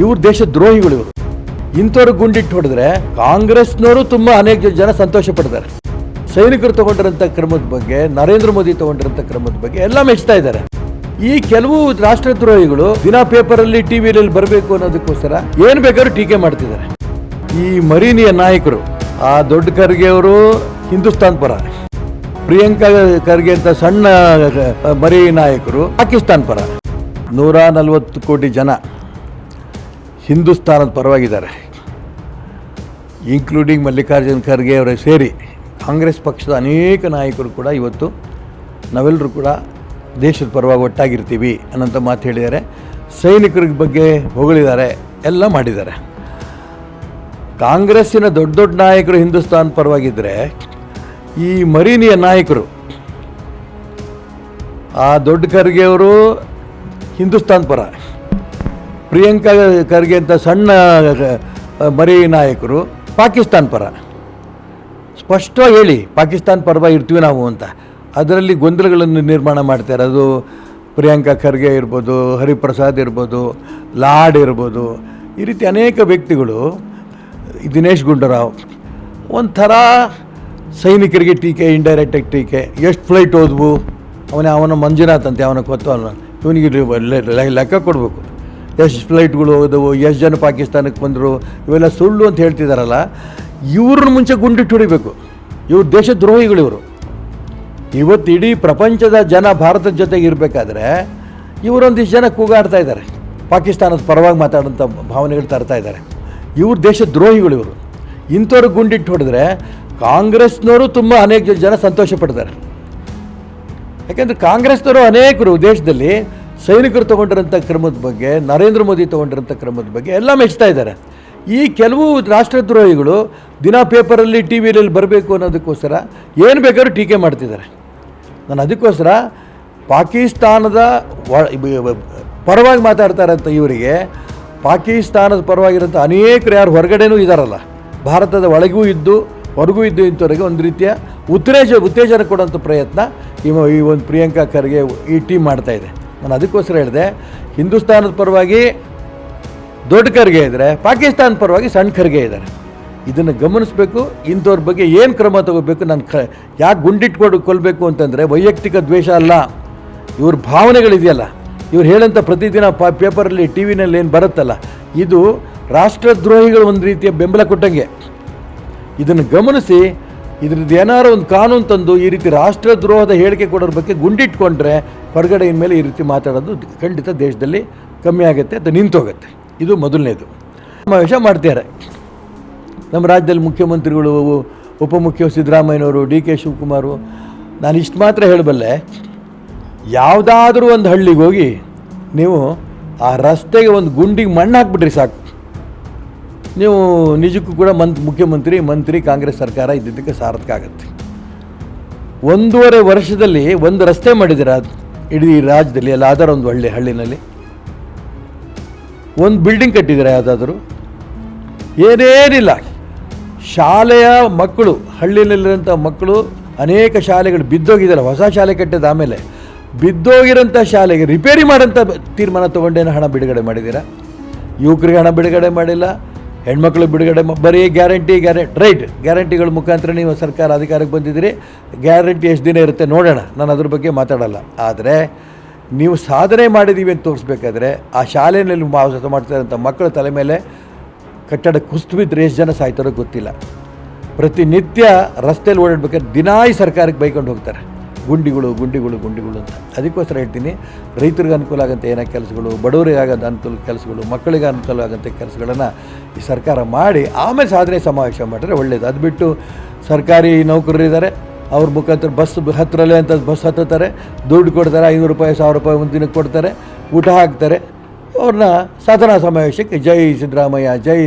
ಇವ್ರು ದೇಶ ದ್ರೋಹಿಗಳು ಇವರು. ಇಂಥವ್ರು ಗುಂಡಿಟ್ಟು ಹೊಡೆದ್ರೆ ಕಾಂಗ್ರೆಸ್ನವರು ತುಂಬಾ ಅನೇಕ ಜನ ಸಂತೋಷ ಪಡ್ತಾರೆ. ಸೈನಿಕರು ತಗೊಂಡಿರೋಂಥ ಕ್ರಮದ ಬಗ್ಗೆ, ನರೇಂದ್ರ ಮೋದಿ ತಗೊಂಡಿರೋಂಥ ಕ್ರಮದ ಬಗ್ಗೆ ಎಲ್ಲ ಮೆಚ್ತಾ ಇದ್ದಾರೆ. ಈ ಕೆಲವು ರಾಷ್ಟ್ರದ್ರೋಹಿಗಳು ದಿನ ಪೇಪರಲ್ಲಿ ಟಿವಿಯಲ್ಲಿ ಬರಬೇಕು ಅನ್ನೋದಕ್ಕೋಸ್ಕರ ಏನು ಬೇಕಾದ್ರೂ ಟೀಕೆ ಮಾಡ್ತಿದ್ದಾರೆ. ಈ ಮರೀನಿಯ ನಾಯಕರು, ಆ ದೊಡ್ಡ ಖರ್ಗೆ ಅವರು ಹಿಂದೂಸ್ತಾನ್ ಪರ. ಪ್ರಿಯಾಂಕಾ ಖರ್ಗೆ ಅಂತ ಸಣ್ಣ ಮರಿ ನಾಯಕರು ಪಾಕಿಸ್ತಾನ್ ಪರ. ನೂರ ನಲವತ್ತು ಕೋಟಿ ಜನ ಹಿಂದೂಸ್ತಾನದ ಪರವಾಗಿದ್ದಾರೆ. ಇನ್ಕ್ಲೂಡಿಂಗ್ ಮಲ್ಲಿಕಾರ್ಜುನ್ ಖರ್ಗೆ ಅವರ ಸೇರಿ ಕಾಂಗ್ರೆಸ್ ಪಕ್ಷದ ಅನೇಕ ನಾಯಕರು ಕೂಡ ಇವತ್ತು ನಾವೆಲ್ಲರೂ ಕೂಡ ದೇಶದ ಪರವಾಗಿ ಒಟ್ಟಾಗಿರ್ತೀವಿ ಅನ್ನೋಂಥ ಮಾತು ಹೇಳಿದ್ದಾರೆ. ಸೈನಿಕರ ಬಗ್ಗೆ ಹೊಗಳಿದ್ದಾರೆ, ಎಲ್ಲ ಮಾಡಿದ್ದಾರೆ. ಕಾಂಗ್ರೆಸ್ಸಿನ ದೊಡ್ಡ ದೊಡ್ಡ ನಾಯಕರು ಹಿಂದೂಸ್ತಾನ್ ಪರವಾಗಿದ್ದರೆ ಈ ಮರೀನಿಯ ನಾಯಕರು, ಆ ದೊಡ್ಡ ಖರ್ಗೆ ಅವರು ಹಿಂದೂಸ್ತಾನ್ ಪರ. ಪ್ರಿಯಾಂಕಾ ಖರ್ಗೆ ಅಂತ ಸಣ್ಣ ಮರಿ ನಾಯಕರು, ಪಾಕಿಸ್ತಾನ್ ಪರ. ಸ್ಪಷ್ಟವಾಗಿ ಹೇಳಿ, ಪಾಕಿಸ್ತಾನ್ ಪರವಾಗಿ ಇರ್ತೀವಿ ನಾವು ಅಂತ. ಅದರಲ್ಲಿ ಗೊಂದಲಗಳನ್ನು ನಿರ್ಮಾಣ ಮಾಡ್ತಾರೆ. ಅದು ಪ್ರಿಯಾಂಕಾ ಖರ್ಗೆ ಇರ್ಬೋದು, ಹರಿಪ್ರಸಾದ್ ಇರ್ಬೋದು, ಲಾಡ್ ಇರ್ಬೋದು. ಈ ರೀತಿ ಅನೇಕ ವ್ಯಕ್ತಿಗಳು ದಿನೇಶ್ ಗುಂಡೂರಾವ್, ಒಂಥರ ಸೈನಿಕರಿಗೆ ಟೀಕೆ ಇಂಡೈರೆಕ್ಟಾಗಿ ಟೀಕೆ. ಎಷ್ಟು ಫ್ಲೈಟ್ ಹೋದ್ವು? ಅವನೇ, ಅವನ ಮಂಜುನಾಥ್ ಅಂತೆ, ಅವನ ಕೊತ್ತು ಅವನ ಇವನಿಗೆ ಲೆಕ್ಕ ಕೊಡಬೇಕು. ಎಷ್ಟು ಫ್ಲೈಟ್ಗಳು ಹೋದವು, ಎಷ್ಟು ಜನ ಪಾಕಿಸ್ತಾನಕ್ಕೆ ಬಂದರು, ಇವೆಲ್ಲ ಸುಳ್ಳು ಅಂತ ಹೇಳ್ತಿದ್ದಾರಲ್ಲ ಇವ್ರನ್ನ ಮುಂಚೆ ಗುಂಡಿಟ್ಟು ಹೊಡಿಬೇಕು. ಇವ್ರು ದೇಶದ್ರೋಹಿಗಳು ಇವರು. ಇವತ್ತು ಇಡೀ ಪ್ರಪಂಚದ ಜನ ಭಾರತದ ಜೊತೆಗೆ ಇರಬೇಕಾದ್ರೆ ಇವರೊಂದಿಷ್ಟು ಜನ ಕೂಗಾಡ್ತಾ ಇದ್ದಾರೆ ಪಾಕಿಸ್ತಾನದ ಪರವಾಗಿ ಮಾತಾಡೋಂಥ ಭಾವನೆಗಳು ತರ್ತಾ ಇದ್ದಾರೆ ಇವ್ರು ದೇಶದ್ರೋಹಿಗಳು ಇವರು. ಇಂಥವ್ರು ಗುಂಡಿಟ್ಟು ಹೊಡೆದ್ರೆ ಕಾಂಗ್ರೆಸ್ನವರು ತುಂಬ ಅನೇಕ ಜನ ಸಂತೋಷ ಪಡ್ತಾರೆ. ಯಾಕೆಂದರೆ ಕಾಂಗ್ರೆಸ್ನವರು ಅನೇಕರು ದೇಶದಲ್ಲಿ ಸೈನಿಕರು ತಗೊಂಡಿರೋಂಥ ಕ್ರಮದ ಬಗ್ಗೆ, ನರೇಂದ್ರ ಮೋದಿ ತಗೊಂಡಿರೋಂಥ ಕ್ರಮದ ಬಗ್ಗೆ ಎಲ್ಲ ಮೆಚ್ತಾ ಇದ್ದಾರೆ. ಈ ಕೆಲವು ರಾಷ್ಟ್ರದ್ರೋಹಿಗಳು ದಿನ ಪೇಪರಲ್ಲಿ ಟಿ ವಿಯಲ್ಲಿ ಬರಬೇಕು ಅನ್ನೋದಕ್ಕೋಸ್ಕರ ಏನು ಬೇಕಾದ್ರೂ ಟೀಕೆ ಮಾಡ್ತಿದ್ದಾರೆ. ನಾನು ಅದಕ್ಕೋಸ್ಕರ ಪಾಕಿಸ್ತಾನದ ಪರವಾಗಿ ಮಾತಾಡ್ತಾರೆ ಅಂತ ಇವರಿಗೆ, ಪಾಕಿಸ್ತಾನದ ಪರವಾಗಿರೋಂಥ ಅನೇಕರು ಯಾರು ಹೊರಗಡೆನೂ ಇದ್ದಾರಲ್ಲ ಭಾರತದ ಒಳಗೂ ಇದ್ದು, ಹೊರಗೂ ಇದ್ದು ಇಂಥವರಿಗೆ ಒಂದು ರೀತಿಯ ಉತ್ತೇಜ, ಉತ್ತೇಜನ ಕೊಡೋಂಥ ಪ್ರಯತ್ನ ಈ ಒಂದು ಪ್ರಿಯಾಂಕಾ ಖರ್ಗೆ ಈ ಟೀಮ್ ಮಾಡ್ತಾ ಇದೆ. ನಾನು ಅದಕ್ಕೋಸ್ಕರ ಹೇಳಿದೆ, ಹಿಂದೂಸ್ತಾನದ ಪರವಾಗಿ ದೊಡ್ಡ ಖರ್ಗೆ ಇದ್ದಾರೆ ಪಾಕಿಸ್ತಾನ ಪರವಾಗಿ ಸಣ್ಣ ಖರ್ಗೆ ಇದ್ದಾರೆ ಇದನ್ನು ಗಮನಿಸಬೇಕು, ಇಂಥವ್ರ ಬಗ್ಗೆ ಏನು ಕ್ರಮ ತಗೋಬೇಕು, ನಾನು ಕ, ಯಾಕೆ ಗುಂಡಿಟ್ಕೊಂಡು ಕೊಲ್ಲಬೇಕು ಅಂತಂದರೆ ವೈಯಕ್ತಿಕ ದ್ವೇಷ ಅಲ್ಲ. ಇವ್ರ ಭಾವನೆಗಳಿದೆಯಲ್ಲ. ಇವ್ರು ಹೇಳೋಂಥ ಪ್ರತಿದಿನ ಪಾ, ಪೇಪರಲ್ಲಿ ಟಿ ವಿನಲ್ಲಿ ಏನು ಬರುತ್ತಲ್ಲ, ಇದು ರಾಷ್ಟ್ರದ್ರೋಹಿಗಳು ಒಂದು ರೀತಿಯ ಬೆಂಬಲ ಕೊಟ್ಟಂಗೆ. ಇದನ್ನು ಗಮನಿಸಿ ಇದ್ರದ್ದು ಏನಾರು ಒಂದು ಕಾನೂನು ತಂದು ಈ ರೀತಿ ರಾಷ್ಟ್ರದ್ರೋಹದ ಹೇಳಿಕೆ ಕೊಡೋರ ಬಗ್ಗೆ ಗುಂಡಿಟ್ಕೊಂಡ್ರೆ ಹೊರಗಡೆ ಇನ್ಮೇಲೆ ಈ ರೀತಿ ಮಾತಾಡೋದು ಖಂಡಿತ ದೇಶದಲ್ಲಿ ಕಮ್ಮಿ ಆಗುತ್ತೆ ಅದು ನಿಂತೋಗುತ್ತೆ ಇದು ಮೊದಲನೇದು. ಸಮಾವೇಶ ಮಾಡ್ತಾರೆ ನಮ್ಮ ರಾಜ್ಯದಲ್ಲಿ ಮುಖ್ಯಮಂತ್ರಿಗಳು, ಉಪಮುಖ್ಯ ಸಿದ್ದರಾಮಯ್ಯನವರು, ಡಿ ಕೆ ಶಿವಕುಮಾರು, ನಾನು ಇಷ್ಟು ಮಾತ್ರ ಹೇಳಬಲ್ಲೆ, ಯಾವುದಾದ್ರೂ ಒಂದು ಹಳ್ಳಿಗೆ ಹೋಗಿ ನೀವು ಆ ರಸ್ತೆಗೆ ಒಂದು ಗುಂಡಿಗೆ ಮಣ್ಣು ಹಾಕ್ಬಿಟ್ರಿ ಸಾಕು. ನೀವು ನಿಜಕ್ಕೂ ಕೂಡ ಮಂತ್, ಮುಖ್ಯಮಂತ್ರಿ, ಮಂತ್ರಿ, ಕಾಂಗ್ರೆಸ್ ಸರ್ಕಾರ ಇದ್ದಿದ್ದಕ್ಕೆ ಸಾರ್ಥಕ ಆಗುತ್ತೆ. ಒಂದೂವರೆ ವರ್ಷದಲ್ಲಿ ಒಂದು ರಸ್ತೆ ಮಾಡಿದ್ದೀರ ಇಡೀ ರಾಜ್ಯದಲ್ಲಿ ಎಲ್ಲ ಆಧಾರ ಒಂದು ಹಳ್ಳಿ ಹಳ್ಳಿನಲ್ಲಿ, ಒಂದು ಬಿಲ್ಡಿಂಗ್ ಕಟ್ಟಿದ್ದೀರಾ ಯಾವುದಾದ್ರೂ, ಏನೇನಿಲ್ಲ. ಶಾಲೆಯ ಮಕ್ಕಳು ಹಳ್ಳಿಯಲ್ಲಿರೋಂಥ ಮಕ್ಕಳು, ಅನೇಕ ಶಾಲೆಗಳು ಬಿದ್ದೋಗಿದ್ದಾರೆ ಹೊಸ ಶಾಲೆ ಕಟ್ಟಿದ ಆಮೇಲೆ ಬಿದ್ದೋಗಿರೋಂಥ ಶಾಲೆಗೆ ರಿಪೇರಿ ಮಾಡೋಂಥ ತೀರ್ಮಾನ ತೊಗೊಂಡೇನು ಹಣ ಬಿಡುಗಡೆ ಮಾಡಿದ್ದೀರಾ? ಯುವಕರಿಗೆ ಹಣ ಬಿಡುಗಡೆ ಮಾಡಿಲ್ಲ ಹೆಣ್ಮಕ್ಳು ಬಿಡುಗಡೆ ಬರೀ ಗ್ಯಾರಂಟಿ ಗ್ಯಾರಂಟಿ ರೈಟ್, ಗ್ಯಾರಂಟಿಗಳ ಮುಖಾಂತರ ನೀವು ಸರ್ಕಾರ ಅಧಿಕಾರಕ್ಕೆ ಬಂದಿದ್ದೀರಿ. ಗ್ಯಾರಂಟಿ ಎಷ್ಟು ದಿನ ಇರುತ್ತೆ ನೋಡೋಣ. ನಾನು ಅದ್ರ ಬಗ್ಗೆ ಮಾತಾಡಲ್ಲ. ಆದರೆ ನೀವು ಸಾಧನೆ ಮಾಡಿದ್ದೀವಿ ಅಂತ ತೋರಿಸ್ಬೇಕಾದ್ರೆ ಆ ಶಾಲೆಯಲ್ಲಿ ವಾಸ ಮಾಡ್ತಾ ಇರೋಂಥ ಮಕ್ಕಳ ತಲೆ ಮೇಲೆ ಕಟ್ಟಡ ಕುಸ್ತು ಬಿದ್ದರೆ ಎಷ್ಟು ಜನ ಸಾಯ್ತಾರೋ ಗೊತ್ತಿಲ್ಲ. ಪ್ರತಿನಿತ್ಯ ರಸ್ತೆಯಲ್ಲಿ ಓಡಾಡ್ಬೇಕಾದ್ರೆ ದಿನಾಯಿ ಸರ್ಕಾರಕ್ಕೆ ಬೈಕೊಂಡು ಹೋಗ್ತಾರೆ. ಗುಂಡಿಗಳು ಗುಂಡಿಗಳು ಗುಂಡಿಗಳು ಅಂತ. ಅದಕ್ಕೋಸ್ಕರ ಹೇಳ್ತೀನಿ, ರೈತರಿಗೆ ಅನುಕೂಲ ಆಗೋಂಥ ಏನೋ ಕೆಲಸಗಳು, ಬಡವರಿಗೆ ಆಗೋಂಥ ಅನುಕೂಲ ಕೆಲಸಗಳು, ಮಕ್ಕಳಿಗೆ ಅನುಕೂಲ ಆಗೋಂಥ ಕೆಲಸಗಳನ್ನು ಈ ಸರ್ಕಾರ ಮಾಡಿ, ಆಮೇಲೆ ಸಾಧನೆ ಸಮಾವೇಶ ಮಾಡಿದ್ರೆ ಒಳ್ಳೆಯದು ಅದು ಬಿಟ್ಟು ಸರ್ಕಾರಿ ನೌಕರರಿದ್ದಾರೆ ಅವ್ರ ಮುಖಾಂತರ ಬಸ್ ಹತ್ತಿರಲ್ಲೇ ಅಂತ ಬಸ್ ಹತ್ತುತ್ತಾರೆ, ದುಡ್ಡು ಕೊಡ್ತಾರೆ, ಐನೂರು ರೂಪಾಯಿ, ಸಾವಿರ ರೂಪಾಯಿ ಒಂದು ದಿನಕ್ಕೆ ಕೊಡ್ತಾರೆ, ಊಟ ಹಾಕ್ತಾರೆ. ಅವ್ರನ್ನ ಸಾಧನಾ ಸಮಾವೇಶಕ್ಕೆ ಜೈ ಸಿದ್ದರಾಮಯ್ಯ, ಜೈ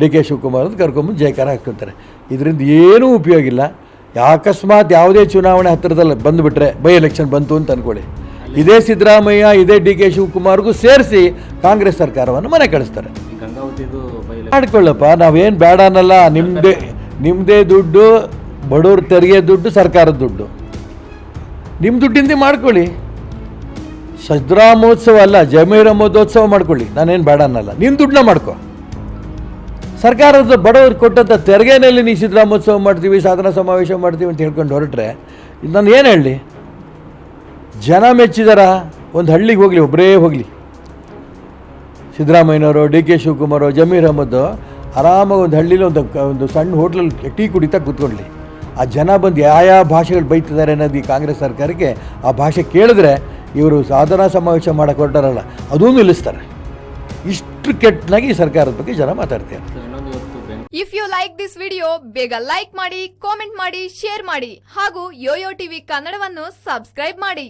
ಡಿ ಕೆ ಶಿವಕುಮಾರ್ ಅಂತ ಕರ್ಕೊಂಬಂದು ಜೈಕಾರ ಹಾಕ್ಕೊತಾರೆ. ಇದರಿಂದ ಏನೂ ಉಪಯೋಗ ಇಲ್ಲ. ಅಕಸ್ಮಾತ್ ಯಾವುದೇ ಚುನಾವಣೆ ಹತ್ತಿರದಲ್ಲಿ ಬಂದುಬಿಟ್ರೆ ಬೈ ಎಲೆಕ್ಷನ್ ಬಂತು ಅಂತ ಅಂದ್ಕೊಳ್ಳಿ ಇದೇ ಸಿದ್ದರಾಮಯ್ಯ ಇದೇ ಡಿ ಕೆ ಶಿವಕುಮಾರ್ಗೂ ಸೇರಿಸಿ ಕಾಂಗ್ರೆಸ್ ಸರ್ಕಾರವನ್ನು ಮನೆ ಕಳಿಸ್ತಾರೆ. ಮಾಡ್ಕೊಳ್ಳಪ್ಪ ನಾವೇನು ಬೇಡ ಅನ್ನಲ್ಲ ನಿಮ್ಮದೇ ನಿಮ್ಮದೇ ದುಡ್ಡು ಬಡವ್ರ ತೆರಿಗೆ ದುಡ್ಡು ಸರ್ಕಾರದ ದುಡ್ಡು. ನಿಮ್ಮ ದುಡ್ಡಿಂದ ಮಾಡ್ಕೊಳ್ಳಿ. ಸದ್ರಾಮೋತ್ಸವ ಅಲ್ಲ ಜಮೀರ ಮಹೋತ್ಸವ ಮಾಡ್ಕೊಳ್ಳಿ. ನಾನೇನು ಬೇಡ ಅನ್ನಲ್ಲ ನಿಮ್ಮ ದುಡ್ಡನ್ನ ಮಾಡ್ಕೊ. ಸರ್ಕಾರದ ಬಡವರು ಕೊಟ್ಟಂಥ ತೆರಿಗೆನಲ್ಲಿ ನೀವು ಸಿದ್ದರಾಮೋತ್ಸವ ಮಾಡ್ತೀವಿ, ಸಾಧನಾ ಸಮಾವೇಶ ಮಾಡ್ತೀವಿ ಅಂತ ಹೇಳ್ಕೊಂಡು ಹೊರಟ್ರೆ, ನಾನು ಏನು ಹೇಳಲಿ? ಜನ ಮೆಚ್ಚಿದಾರ, ಒಂದು ಹಳ್ಳಿಗೆ ಹೋಗಲಿ ಒಬ್ಬರೇ ಹೋಗಲಿ. ಸಿದ್ದರಾಮಯ್ಯನವರು, ಡಿ ಕೆ ಶಿವಕುಮಾರ್ ಜಮೀರ್ ಅಹಮದ್ ಆರಾಮಾಗಿ ಒಂದು ಹಳ್ಳಿಲಿ ಒಂದು ಒಂದು ಸಣ್ಣ ಹೋಟ್ಲಲ್ಲಿ ಟೀ ಕುಡಿತಾ ಕೂತ್ಕೊಳ್ಳಿ ಆ ಜನ ಬಂದು ಯಾವ ಭಾಷೆಗಳು ಬೈತಿದ್ದಾರೆ ಅನ್ನೋದು ಈ ಕಾಂಗ್ರೆಸ್ ಸರ್ಕಾರಕ್ಕೆ ಆ ಭಾಷೆ ಕೇಳಿದ್ರೆ ಇವರು ಸಾಧನಾ ಸಮಾವೇಶ ಮಾಡೋಕ್ಕೆ ಹೊರಟಾರಲ್ಲ, ಅದೂ ನಿಲ್ಲಿಸ್ತಾರೆ. ಇಷ್ಟು ಕೆಟ್ಟನಾಗಿ ಸರ್ಕಾರದ ಬಗ್ಗೆ ಜನ ಮಾತಾಡ್ತಾರೆ. If you like this video ಬೇಗ ಲೈಕ್ ಮಾಡಿ ಕಾಮೆಂಟ್ ಮಾಡಿ ಶೇರ್ ಮಾಡಿ ಹಾಗೂ ಯೋಯೋ ಟಿವಿ ಕನ್ನಡವನ್ನು ಸಬ್ಸ್ಕ್ರೈಬ್ ಮಾಡಿ.